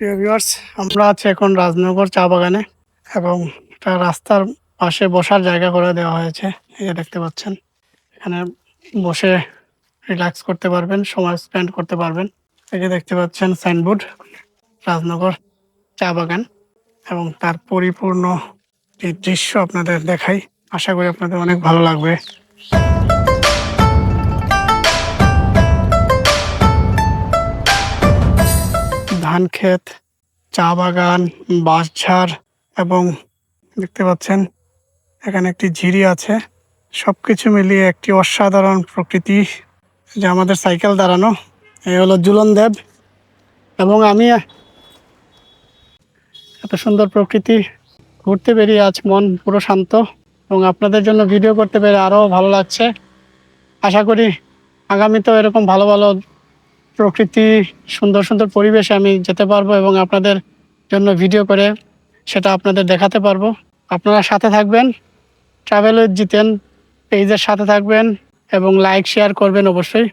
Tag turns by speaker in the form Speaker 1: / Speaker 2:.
Speaker 1: প্রিয় ভিউয়ার্স আমরা আছি এখন রাজনগর চা বাগানে এবং একটা রাস্তার পাশে বসার জায়গা করে দেওয়া হয়েছে। এই যে দেখতে পাচ্ছেন, এখানে বসে রিল্যাক্স করতে পারবেন, সময় স্পেন্ড করতে পারবেন। এই যে দেখতে পাচ্ছেন সাইনবোর্ড রাজনগর চা বাগান এবং তার পরিপূর্ণ যে দৃশ্য আপনাদের দেখাই। আশা করি আপনাদের অনেক ভালো লাগবে। ধান ক্ষেত চা বাগান বাঁশঝাড় এবং দেখতে পাচ্ছেন এখানে একটি ঝিরি আছে। সব কিছু মিলিয়ে একটি অসাধারণ প্রকৃতি যে আমাদের সাইকেল দাঁড়ানো। এই হলো জুলন দেব এবং আমি এত সুন্দর প্রকৃতি ঘুরতে বেরিয়ে আজ মন পুরো শান্ত এবং আপনাদের জন্য ভিডিও করতে পেরে আরও ভালো লাগছে। আশা করি আগামীতেও এরকম ভালো ভালো প্রকৃতি, সুন্দর সুন্দর পরিবেশে আমি যেতে পারব এবং আপনাদের জন্য ভিডিও করে সেটা আপনাদের দেখাতে পারব। আপনারা সাথে থাকবেন ট্রাভেল উইথ জিতেন পেজের সাথে থাকবেন এবং লাইক শেয়ার করবেন অবশ্যই।